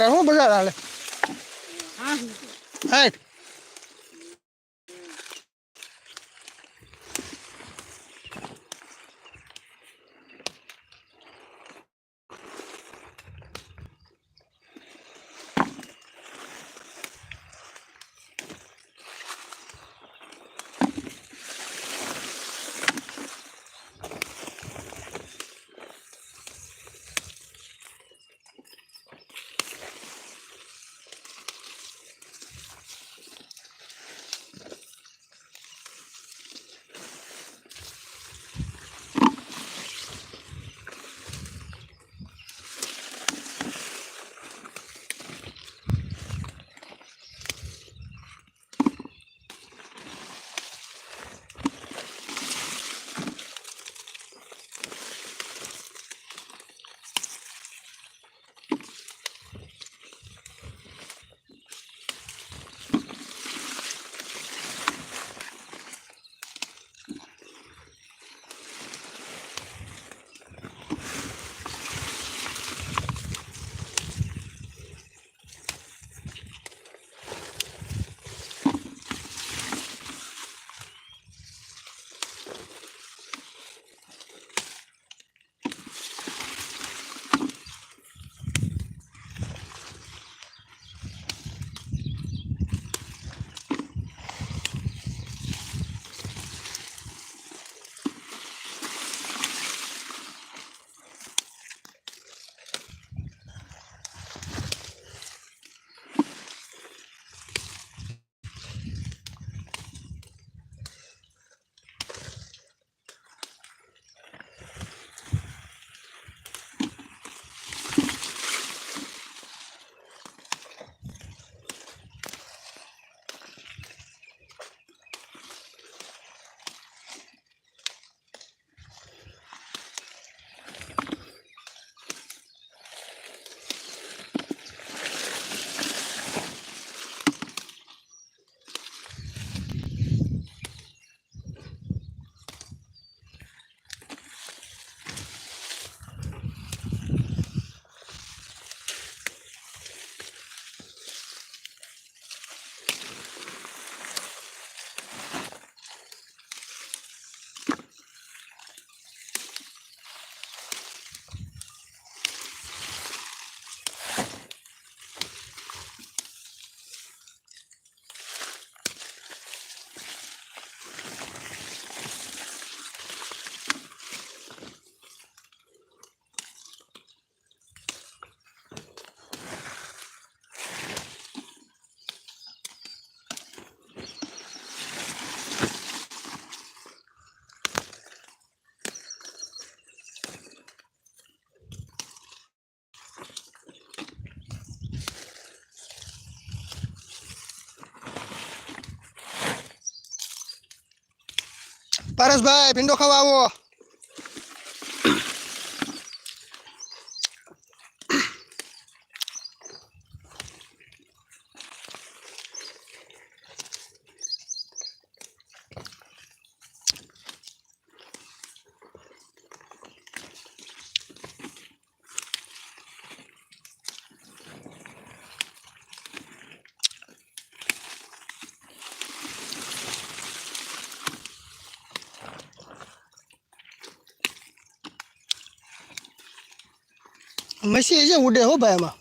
અરે શું બજાર હાલે. હાય. પારસભાઈ ભીંડો ખાવા આવો મસી છે ઉડે હો ભાઈ એમાં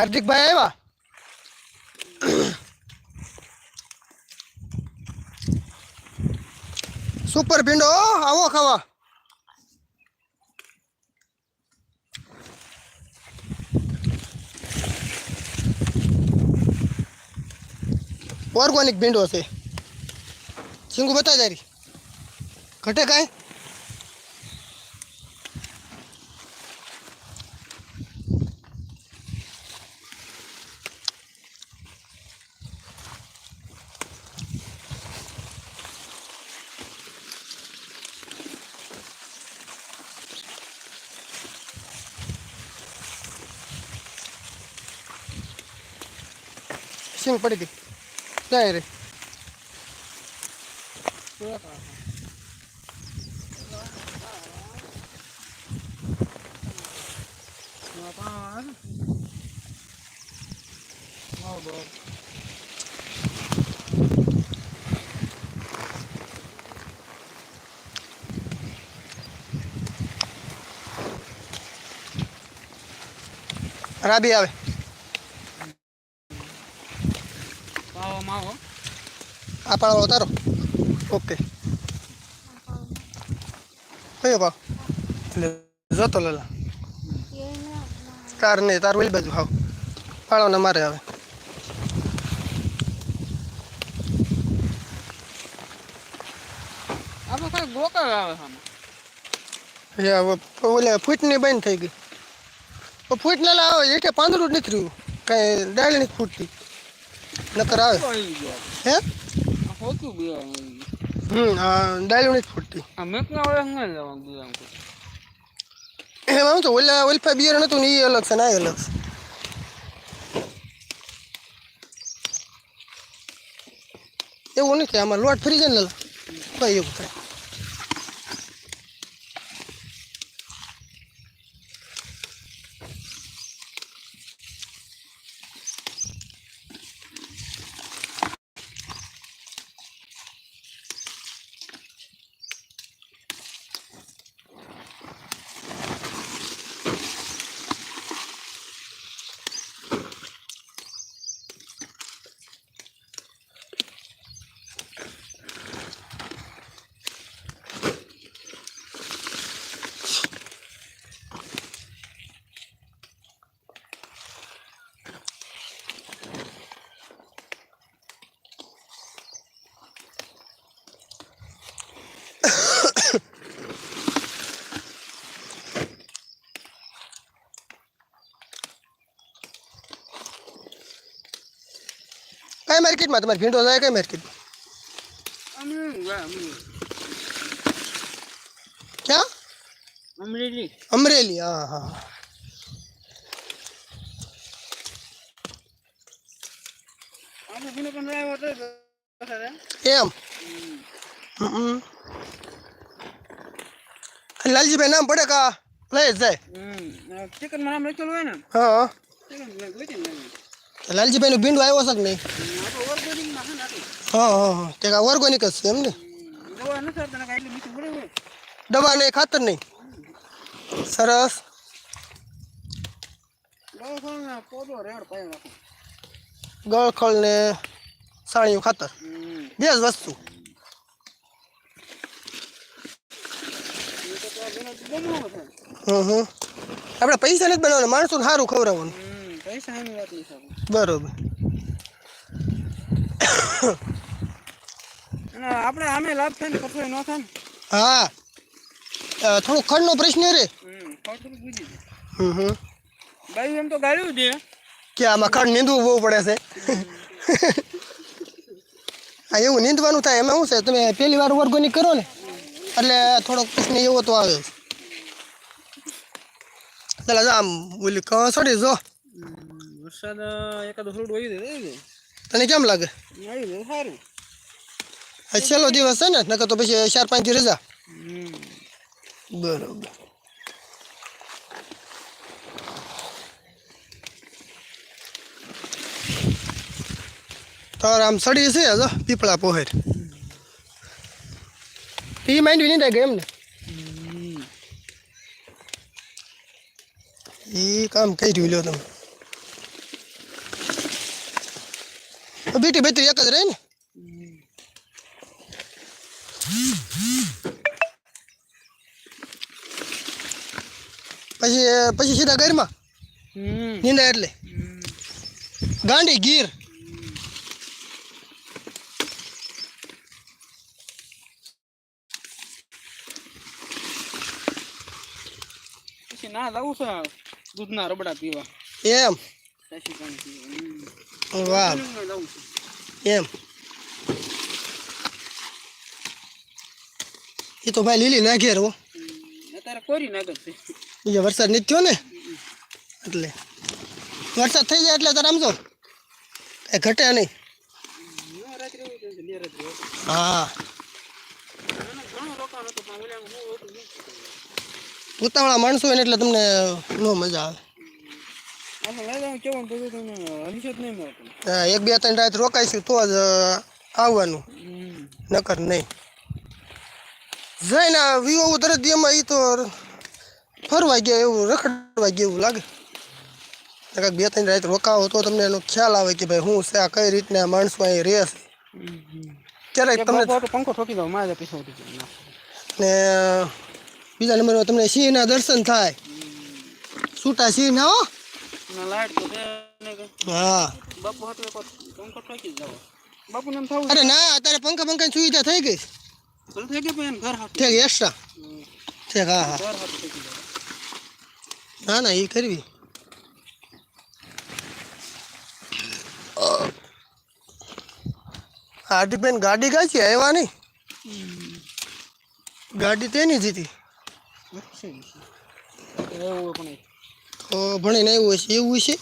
હાર્દિકભાઈ આવ્યા? સુપર ભીંડો આવો ખાવા. ઓર્ગોનિક ભીંડો છે. સિંગુ બતા જારી ઘટે કાંઈ? સિંગ પડી હતી જાય રે. રાબી આવે પાવો માવો આ પાડો તારો ઓકે કયો ભાવ એટલે જોતો લેલા તાર નહીં તાર ઓલી બાજુ હાવ પાડો ને મારે આવે આપણે કઈ ગોકળ આવે છે એ હવે ઓલે ફૂટની બંધ થઈ ગઈ તો ફૂટ ના આવે એ કે પાંદડું જ નથી રહ્યું કાંઈ ડાળી નથી ફૂટતી નકર આવે આવી ગયા હે આ હોતું બે આવી હમ હા ખોટી આ મેકના વડે ન લેવા બીજા એમાં તો ઓલા ઓલફા બિયર નતું ને એ અલગ છે ના અલગ છે. એવું નથી આમાં લોટ ફરી જાય ને લલા. કઈ એવું થાય. કઈ માર્કેટમાં તમારે ભીંડો જાય કઈ માર્કેટમાં અમરેલી ગયા, અમરેલી. ક્યાં અમરેલી અમરેલી હા હા આપણે બીનો પણ લાવ્યો હતો તો પસાર એમ. એમ હમ લાલજીભાઈ નામ પડે કા લઈ જ જાય હમ. આ ચિકનમાં નામ લખેલું હોય ને હા ચિકન પેલું ભીંડો આવ્યો છે કે નહીં. હા હા હા તે ઓર્ગોનિક જ છે એમ ને દવા નહીં ખાતર નહીં સરસ ગળખળ ને સાણિયું ખાતર. બે જ વસ્તુ. હમ હમ આપણે પૈસા નથી બનાવવાના, માણસોને સારું ખવડાવવાનું હમ, પૈસા વાત નહીં બરોબર. અને આપણે આમે લાભ થાય ને કઠોળ ન થાય હા. થોડું ખંડનો પ્રશ્ન રે. હમ એમ તો ગાળ્યું છે. કે આમાં ખંડ નીંદવું બહુ પડે છે. હા એવું નીંદવાનું થાય એમાં શું છે? તમે પહેલી વાર ઓર્ગોનિક કરો ને એટલે થોડોક પ્રશ્ન એવો તો આવે. ચાલો આમ ઓલી કસડી જો. વરસાદ એકાદો થોડું આવી જાય તને કેમ લાગે? આવી જાય સારું. આ છેલ્લો દિવસ છે ને નકર તો પછી ચાર પાંચથી રજા. બરોબર. તાર આમ સડી છે હજો પીપળા પોહેર. એ માંડવી નહીં થાય એમ ને એ કામ કઈ રહ્યું લ્યો તમે. બીટી બેટી એક જ રહી ને? પછી પછી સીધા ગેરમાં નીંદા એટલે? ગાંડી ગીર? ના લાવું છે દૂધના રબડા પીવા. એમ. વાહ. એમ. એ તો ભાઈ લીલી નાખે રહો બીજો વરસાદ નથી થયો ને? એટલે વરસાદ થઈ જાય એટલે તારે આમ જો કઈ ઘટે નહીં. હા. ઉતાવળા માણસો હોય ને એટલે તમને નો મજા આવે. એક બે ત્રણ રાત રોકાઈશું તો જ આવવાનું. નકર નહીં. જઈને વિવો તરત એમાં એ તો ફરવા ગયા એવું રખડવા ગયા એવું લાગે. કાંઈક બે ત્રણ રાત રોકાવો તો તમને એનો ખ્યાલ આવે કે ભાઈ હું છે આ કઈ રીતના માણસો અહીં રહે છે. ક્યારેક તમને પંખો ઠોકી દો મારે ના. બીજા નંબરમાં તમને સિંહના દર્શન થાય. છૂટા સિંહ ના હો. હા. પંખો અરે ના અત્યારે પંખા પંખાની સુવિધા થઈ ગઈ. થઈ ઠીક એક્સ્ટ્રા ઠીક હા હા. ના ના એ કરવી. હાર્દિકબેન ગાડી કઈ છે? આવ્યા નહીં? ગાડી તેની જ હતી. એવું પણ ભણીને આવ્યું હશે એવું છે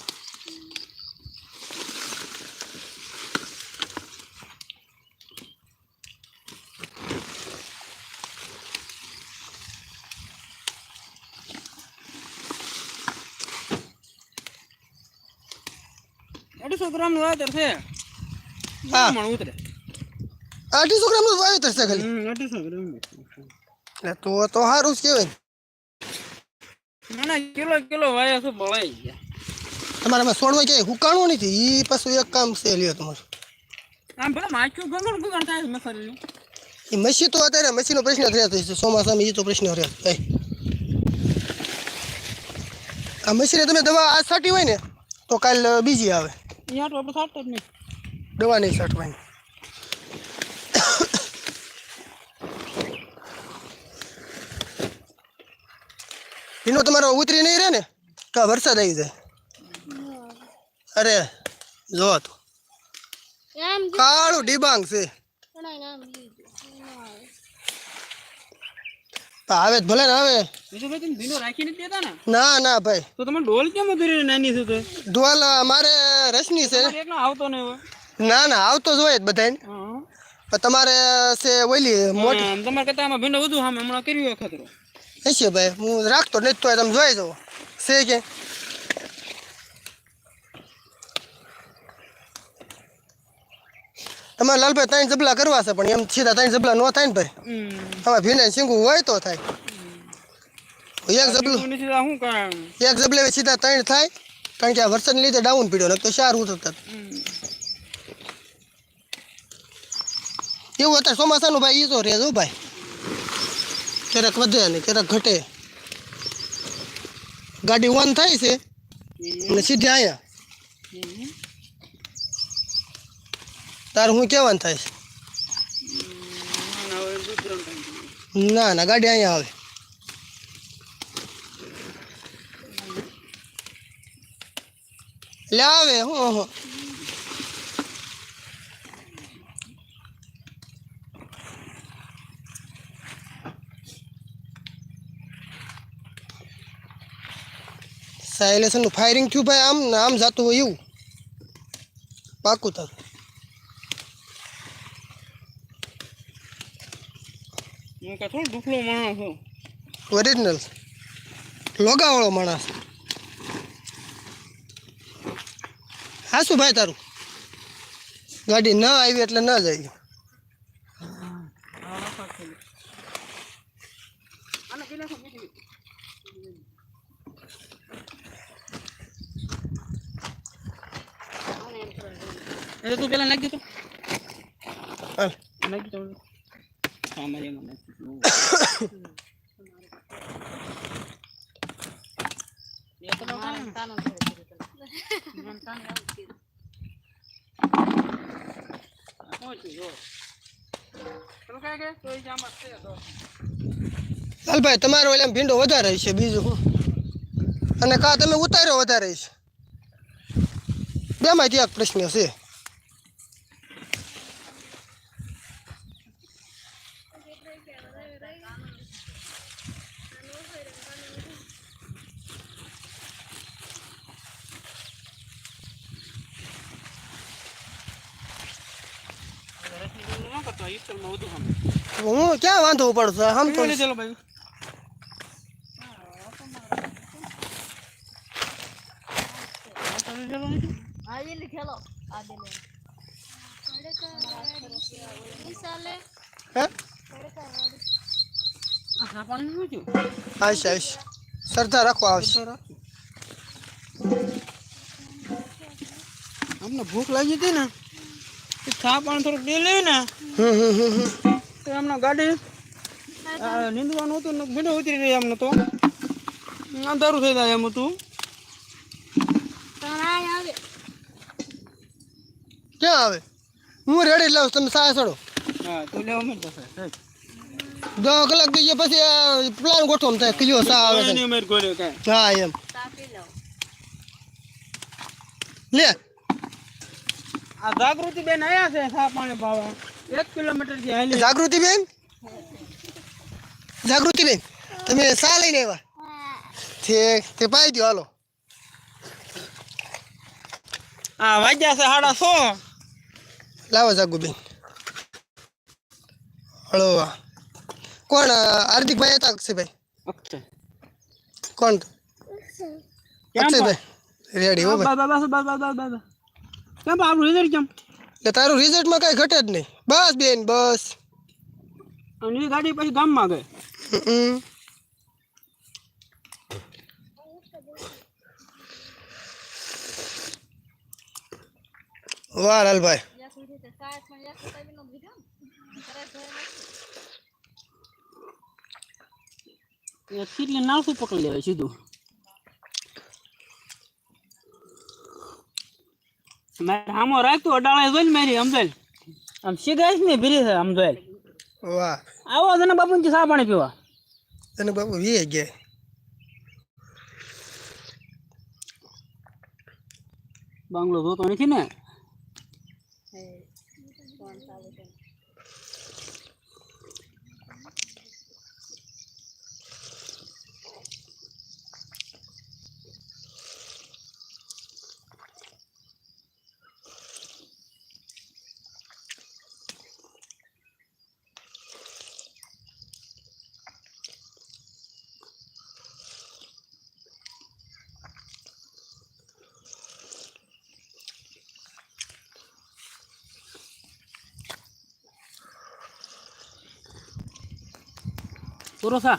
અઢીસો ગ્રામનું વાવેતર છે હા. મણ ઉતરે અઢીસો ગ્રામનું વાવેતર છે ખાલી હમ, અઢીસો ગ્રામ એટલે તો તો સારું જ કહેવાય ને. ના કિલો કિલો વાયા છે બળાઈ ગયા. તમારામાં છોડવા ક્યાંય હુકાણું નથી? એ પાછું એક કામ છે લ્યો તમારું. આમ ભલે માખ્યું ગગણ ગગણ થાય મસાલી એ મસી તો અત્યારે મસીનો પ્રશ્ન થયા છે ચોમાસામાં એ તો પ્રશ્ન રહ્યા આ મસીને તમે દવા આ છાંટી હોય ને તો કાલ બીજી આવે. અહીંયા તો આપણે સાટતા જ નહીં. દવા નહીં છાંટવાની. એનો તમારો ઉતરી નહીં રહે ને તો વરસાદ આવી જાય? અરે જો તો. કાળું ડિબાંગ છે. આવે ભલે ને આવે. ને? ના ના ભાઈ. તો તમે ડોલ કેમ ઉતરી નાની છે તો ઢોલ મારે રસની છે. આવતો ના ના આવતો જ હોય જ બધાને તમારે છે ઓલી મોટી. તમારે કરતા આમાં ભીંડો વધુ સામે હમણાં કર્યું હોય ખતરો. હશે ભાઈ હું રાખતો નથી તો તમે જોઈ જવો છે કે તમારે લાલભાઈ ત્રણ જબલા કરવા છે પણ એમ સીધા ત્રણ જબલા ન થાય ને ભાઈ હમ ભીને શીંગું હોય તો થાય એક જબલું એક જબલે સીધા ત્રણ થાય કારણ કે આ વરસાદને લીધે ડાઉન પીડ્યો તો સારું ઉતરતા એવું અત્યારે ચોમાસાનું ભાઈ એ તો રે જો ભાઈ ક્યારેક વધે અને ક્યારેક ઘટે ગાડી ઓન થાય છે અને સીધી અહીંયા. તારે હું કેવાનું થાય છે. ના ના, ગાડી અહીંયા આવે લે આવે હું સાયલેશનનું ફાયરિંગ થયું ભાઈ આમ ને આમ જતું હોય એવું પાકું તારું ઓરિજિનલ લોગાવાળો માણસ હા શું ભાઈ તારું ગાડી ન આવી એટલે ન જાય આને પેલા શું કીધું? આને એમ કરવા દે. એટલે તું પેલા નાખી તો હાલ. નાખી તો હા મારે એમાં નાખી દઉં. એ તો બાપા ને. આ પહોંચ્યું જો. પેલું કાંઈ કે? તોય જ આમાં છે તો. લાલભાઈ તમારો એટલે ભીંડો વધારે છે બીજું અને કા તમે ઉતાર્યો વધારે છે બેમાંથી એક પ્રશ્ન છે રસની જરૂર ન કરતો, ઈસ્ટરમાં વધુ સામે. ક્યાં પડશે હમ તો. ચલો ભાઈ. આવશે આવશે સરદાર રાખવા આવશે. અમને ભૂખ લાગી હતી ને એ થોડું પાણી થોડુંક દે લે ને હમ હમ હમ. તો એમના ગાડી નીંદવાનું હતું ને ભીડો ઉતરી રહી એમને તો. અંધારું થઈ જાય એમ હતું. તણાઈ આવે. ક્યાં આવે? હું રેડી લાવું તમે સાયા ચડો. હા તો લેવા માંડ થશે દસ કલાક થઈ ગયા પછી આ પ્લાન ગોઠવમ થાય કયો સા આવે છે. એની મારી ગોળ્યો કાંઈ. હા એમ. તાપી લો લે. આ જાગૃતિ બેન આયા છે ચા પાણી પાવા એક કિલોમીટરથી હાલી જાગૃતિ બેન જાગૃતિ બેન તમે સા લઈને આવ્યા? ઠીક તે પાઈ દો હાલો. આ વાગ્યા છે સાડા સો. લાવો જાગુ બેન. હળો કોણ હાર્દિકભાઈ હતા અક્ષયભાઈ? ભાઈ કોણ? અક્ષયભાઈ. રેડી હો ભાઈ. બસ બસ બસ બસ બસ બસ કેમ આપણું રિઝલ્ટ કેમ? એટલે તારું રિઝલ્ટમાં કાંઈ ઘટે જ નહીં. બસ બેન બસ. ગાડી પછી ગામમાં ગઈ. વાહ લાલભાઈ. કેટલી નાખું પકડી લેવાય સીધું? મારે આમો રાખતું અડાળે જોઈ ને મારી સમજાય આમ સીધા જ ને ભીરી થાય સમજાય વાહ. આવો તને બાપુજી ચા પાણી પીવા. તને બાપુ વીએ ગયા બાંગલો જોતો નથી ને પૂરો થા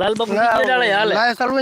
લાલ ડાળે હાલે. લાય સારું